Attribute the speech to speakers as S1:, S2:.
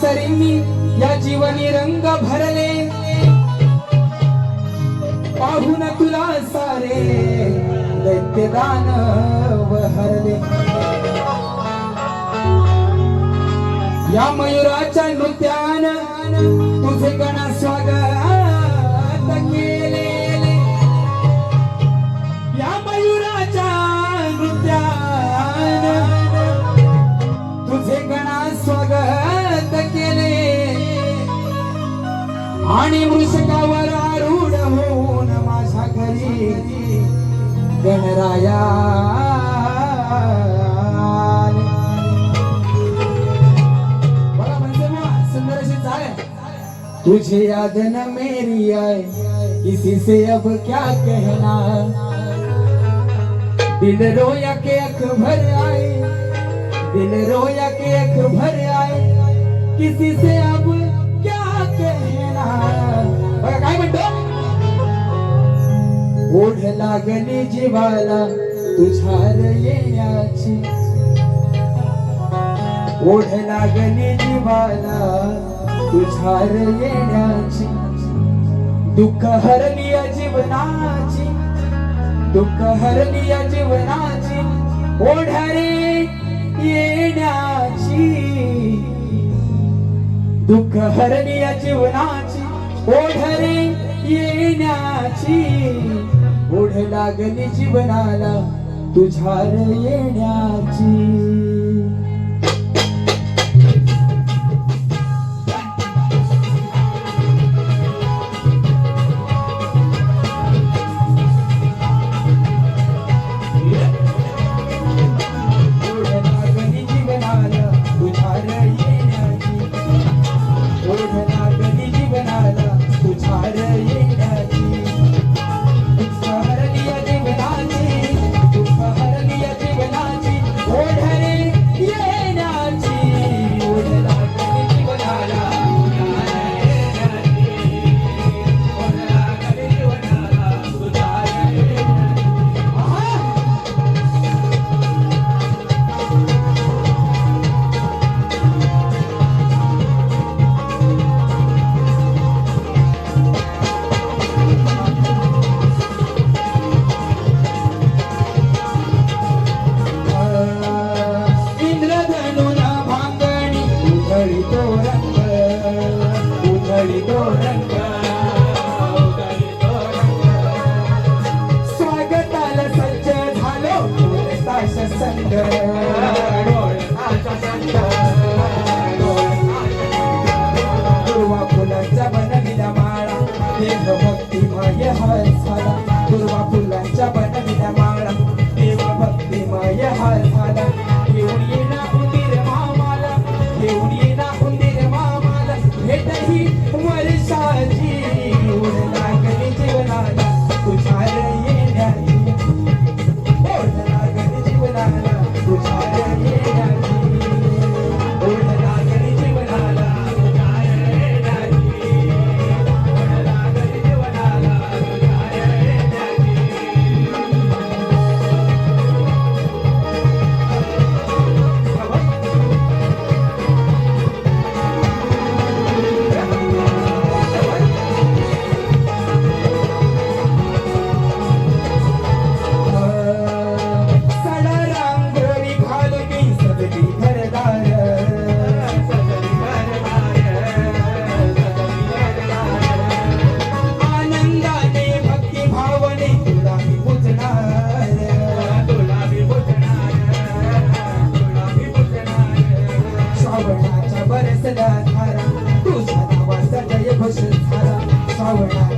S1: सरींनी या जीवनी रंग भरले. पाहून तुला सारे दैत्यदान हरले या मयुराच्या नृत्यान तुझे गणा आणि मृषकावर आरूढ होऊन माझ्या घरी गणराया. तुझे याद न मेरी आए, किसी से अब क्या कहना दिल रोया के अख भर आए, दिल रोया के अख भर आए, किसी से अब लागली जीवाला तुझ्यार येण्याची ओढ लागली जीवाला तुझ्यार येण्याची दुःख हरली या जीवनाची दुःख हरली या जीवनाची ओढरे येण्याची. दुःख हरली या जीवनाची ओढरे येण्याची. ओढ लागली जीवनाला. तुझ्या येण्याची. उधळी तो रंग उधळी तो रंग स्वागताला सज्ज झालो संग सदा धारा तुझ्या नावाचा जय घोष झाला श्रावणाच्या